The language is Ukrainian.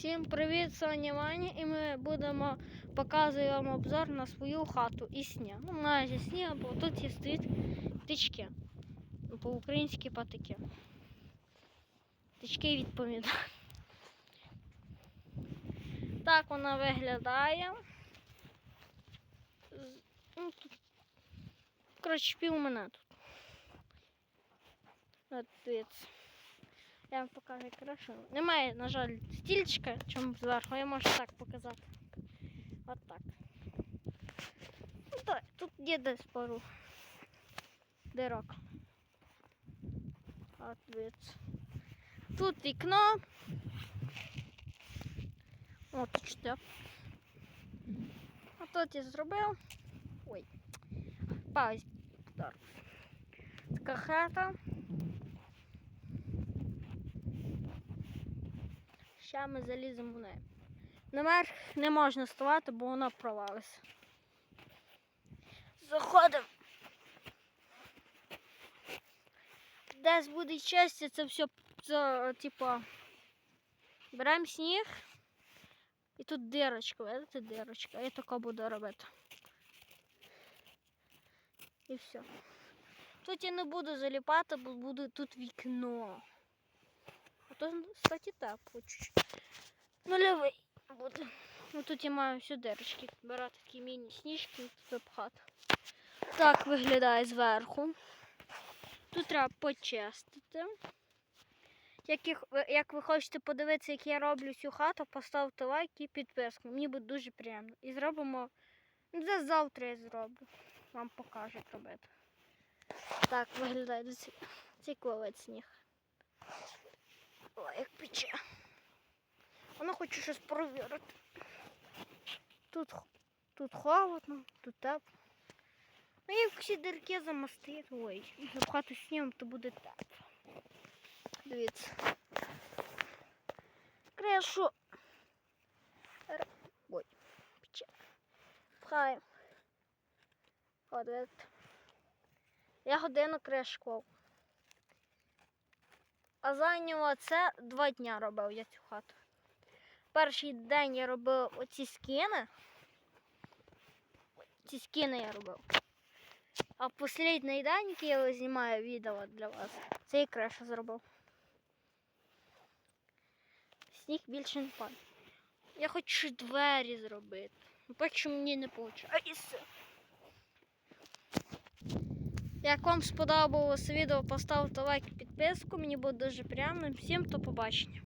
Всім привіт, Соня Ваня, і ми будемо показувати вам обзор на свою хату і сніг. Ну, майже сніг, бо тут є стоїть тички. По-українськи патики. Тички від. Так вона виглядає. Ну, коротше, пів мене тут. От дивіться. Я вам покажу краще. Немає, на жаль, стільчика, чому зверху, я можу так показати. От так. Ну, так, тут є десь пару дирок. От дивіться. Тут вікно. О, тут штеп. А тут я зробив. Ой. Паузь. Так. Така хата. Ще ми заліземо в неї. Наверх не можна ставати, бо вона провалиться. Заходимо. Десь буде честі, це все, це, типа, беремо сніг. І тут дирочка, видите, дирочка. Я тако буду робити. І все. Тут я не буду заліпати, бо буде тут вікно. То, кстати, так, чуть-чуть. Нульовий буде. Ну тут я маю всю дирочки. Брати такі міні-сніжки тут запхати. Так виглядає зверху. Тут треба почистити. Як, їх- як ви хочете подивитися, як я роблю цю хату, поставте лайк і підписку. Мені буде дуже приємно. І зробимо. Ну, це завтра я зроблю. Вам покажу як робити. Так виглядає цей кловець сніг. Як пече. Вона хоче щось провірити. Тут, тут холодно, тут тепло. Ну, як всі дірки замастити. Ой, запхати снігом, то буде тепло. Дивіться. Крешу. Ой, пече. Пхаємо. Видите. Я годину кришков. А зайняло це два дня робив я цю хату. Перший день я робив оці скини. Ці скини я робив. А останній день, який я знімаю відео для вас, це і креша зробив. Сніг більше не падає. Я хочу двері зробити. Що мені не виходить. Як вам сподобалося відео, поставте лайк і підписку. Мені буде дуже приємно. Всім до побачення.